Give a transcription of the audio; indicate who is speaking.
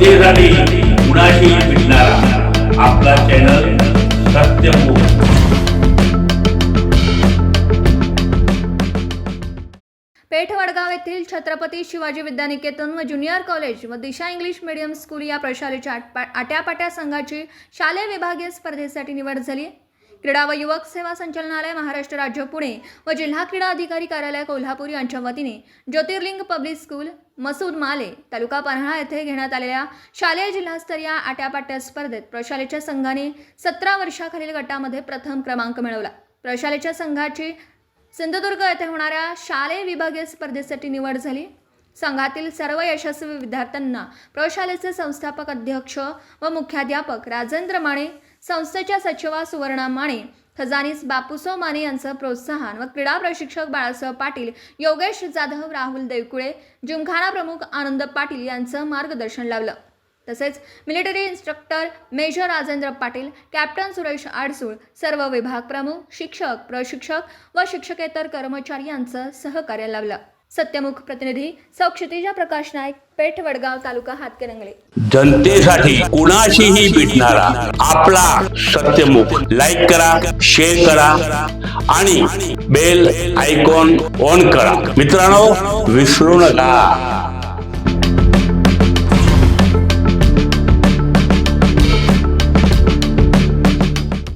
Speaker 1: जनतेसाठी कुणाशी भेटणारा आपला चॅनल सत्यमुख
Speaker 2: पेठ वडगाव येथील छत्रपती शिवाजी विद्यानिकेतन व ज्युनियर कॉलेज व दिशा इंग्लिश मीडियम स्कूल या प्रशालेच्या आटपा- आट्यापाट्या संघाची शालेय विभागीय स्पर्धेसाठी निवड झाली. क्रीडा व युवक सेवा संचालनालय महाराष्ट्र राज्य पुणे व जिल्हा क्रीडा अधिकारी कार्यालय कोल्हापूर यांच्या वतीने ज्योतिर्लिंग पब्लिक स्कूल मसूद माले तालुका पन्हाळा येथे घेण्यात आलेल्या शालेय जिल्हास्तरीय आट्यापाट्या स्पर्धेत प्रशालेच्या संघाने सतरा वर्षाखालील गटामध्ये प्रथम क्रमांक मिळवला. प्रशालेच्या संघाची सिंधुदुर्ग येथे होणाऱ्या शालेय विभागीय स्पर्धेसाठी निवड झाली. संघातील सर्व यशस्वी विद्यार्थ्यांना प्रशालेचे संस्थापक अध्यक्ष व मुख्याध्यापक राजेंद्र माने संस्थेच्या सचिवा सुवर्णा माने खजानीस बापूसो माने यांचं प्रोत्साहन व क्रीडा प्रशिक्षक बाळासाहेब पाटील योगेश जाधव राहुल देवकुळे जिमखाना प्रमुख आनंद पाटील यांचं मार्गदर्शन लावलं. तसेच military instructor major Rajendra Patil captain Suresh Adsul सर्व विभाग प्रमुख शिक्षक प्रशिक्षक व शिक्षकेतर कर्मचारी यांचं सहकार्य लावलं. सत्यमुख प्रतिनिधी सौ क्षितिजा प्रकाश नाईक पेठ वडगाव तालुका हातकणंगले.
Speaker 1: जनतेसाठी कुणाशीही भेटणारा आपला सत्यमुख लाईक करा शेअर करा आणि बेल आयकॉन ऑन करा. मित्रांनो विसरू नका.